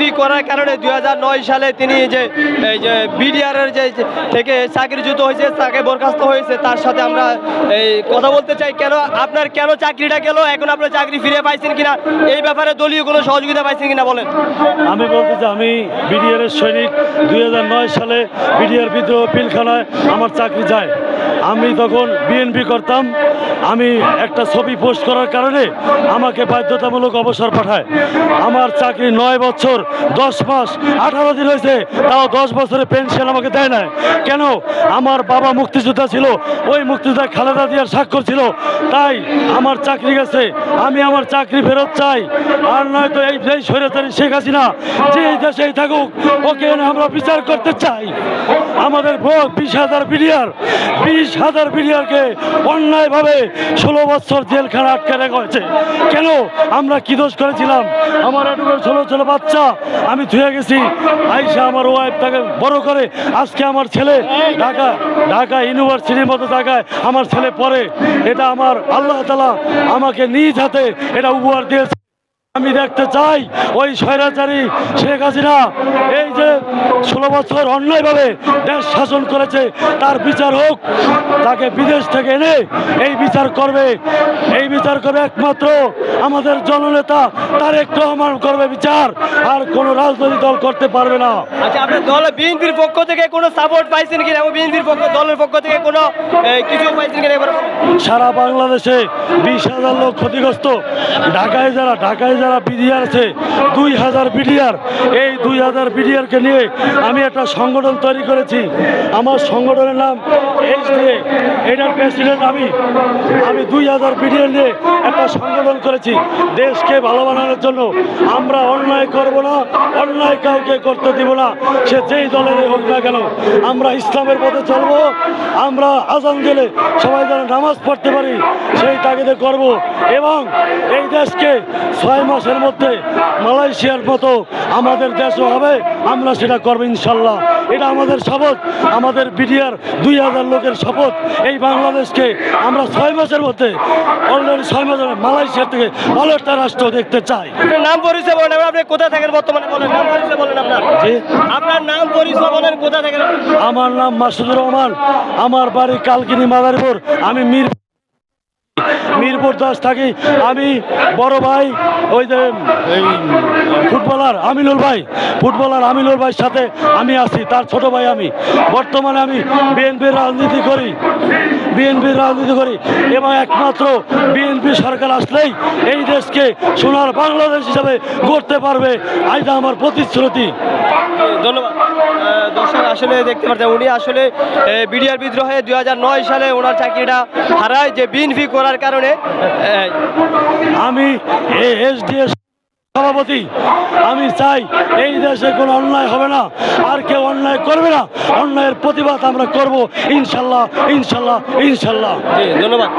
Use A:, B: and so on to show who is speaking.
A: BNP করার কারণে দু হাজার নয় সালে তিনি যে, এই যে বিডিআরের যে থেকে চাকরিচ্যুত হয়েছে, তাকে বরখাস্ত হয়েছে, তার সাথে আমরা, এই কথা বলতে চাই, কেন আপনার কেন চাকরিটা গেল? এখন আপনার চাকরি ফিরে পাইছেন কিনা? এই ব্যাপারে দলীয় কোনো সহযোগিতা পাইছেন কিনা বলেন?
B: আমি বলতে চাই, আমি বিডিআর এর সৈনিক। দুই হাজার নয় সালে বিডিআর বিদ্রোহ পিলখানায় আমার চাকরি যায়। আমি তখন বিএনপি করতাম। আমি একটা ছবি পোস্ট করার কারণে আমাকে বাধ্যতামূলক অবসর পাঠায়। আমার চাকরি নয় বছর, দশ মাস, আঠারো দিন হয়েছে, তাও দশ বছরের পেনশন আমাকে দেয় না কেন? আমার বাবা মুক্তিযোদ্ধা ছিল, ওই মুক্তিযোদ্ধা খালেদা দিয়ার স্বাক্ষর ছিল। তাই আমার চাকরি গেছে, আমি আমার চাকরি ফেরত চাই। আর নয়তো এই যেই স্বৈরাচারী শেখ হাসিনা যে এই দেশেই থাকুক, ওকে আমরা বিচার করতে চাই। আমাদের ভোট বিশ হাজার বিলিয়ার বিশ হাজার বিলিয়ারকে অন্যায়ভাবে ষোলো বছর জেলখানা আটকে রাখা হয়েছে কেন? আমরা কি দোষ করেছিলাম? আমার এটুকু ছোটো ছোটো বাচ্চা, আমি ধুয়ে গেছি। আইসা আমার ওয়াইফ তাকে বড় করে। আজকে আমার ছেলে ঢাকা ঢাকা ইউনিভার্সিটির মতো জায়গায় আমার ছেলে পড়ে। এটা আমার আল্লাহ তালা আমাকে নিজ হাতে এটা উপহার দিয়েছে। আমি দেখতে চাই ওই স্বৈরাচারী শেখ হাসিনা। এই যে ষোলো বছর অন্যায়ভাবে দেশ শাসন করেছে তার বিচার হোক তাকে বিদেশ থেকে এনে এই বিচার করবে। এই বিচার করবে একমাত্র আমাদের জননেতা তারেক রহমান করবে বিচার। আর কোনো রাজনৈতিক দল করতে পারবে না।
A: আচ্ছা আপনার দল বিএনপির পক্ষ থেকে কোনো সাপোর্ট পাইছেন কিনা এবং বিএনপির পক্ষ দলের পক্ষ থেকে কোনো কিছু পাইছেন কিনা
B: সারা বাংলাদেশে বিশ হাজার লোক ক্ষতিগ্রস্ত। ঢাকায় যারা ঢাকায় যারা বিডিআর আছে, দুই হাজার বিডিআর, এই দুই হাজার বিডিআরকে নিয়ে আমি একটা সংগঠন তৈরি করেছি। আমার সংগঠনের নাম এইচ দিয়ে এটার প্রেসিডেন্ট আমি। আমি দুই হাজার বিডিআর নিয়ে একটা সংগঠন করেছি। দেশকে ভালো বানানোর জন্য। আমরা অন্যায় করব না, অন্যায় কাউকে করতে দিব না। সে যেই দলের হোক না কেন, আমরা ইসলামের পথে চলবো। আমরা আজান দিলে সবাই যেন নামাজ পড়তে পারি, সেই তাগিদে করব। এবং এই দেশকে ছয় মাসের মধ্যে মালয়েশিয়ার মতো আমাদের দেশও হবে আমরা সেটা করব ইনশাল্লাহ। এটা আমাদের শপথ আমাদের বিডিআর দুই হাজার লোকের শপথ। এই বাংলাদেশকে আমরা ছয় মাসের মধ্যে অলরেডি ছয় মাসের মালয়েশিয়ার থেকে ভালো একটা রাষ্ট্র দেখতে চাই।
A: নাম পরিচয় বলেন আপনি কোথা থাকেন বর্তমানে বলেন? নাম পরিচয় বলেন আপনার।
B: জি।
A: আপনার নাম পরিচয় বলেন কোথা থাকেন
B: আমার নাম মাসুদুর রহমান আমার বাড়ি কালকিনি মাদারীপুর আমি মির মিরপুর দাস থাকি। আমি বড় ভাই, ওই যে ফুটবলার আমিনুল ভাই। ফুটবলার আমিনুল ভাইয়ের সাথে আমি আছি, তার ছোট ভাই আমি। বর্তমানে আমি বিএনপির রাজনীতি করি। বিএনপির রাজনীতি করি। এবং একমাত্র বিএনপি সরকার আসলেই এই দেশকে সোনার বাংলাদেশ হিসাবে গড়তে পারবে। আইটা আমার প্রতিশ্রুতি।
A: ধন্যবাদ। দর্শক, আসলে দেখতে পাচ্ছেন, উনি আসলে বিডিআর বিদ্রোহে দুই হাজার নয় সালে ওনার চাকরিটা হারায়। যে বিএনপি করার কারণে
B: আমি সভাপতি, আমি চাই এই দেশে কোনো অন্যায় হবে না, আর কেউ অন্যায় করবে না। অন্যায়ের প্রতিবাদ আমরা করব, ইনশাল্লাহ ইনশাল্লাহ ইনশাল্লাহ।
A: ধন্যবাদ।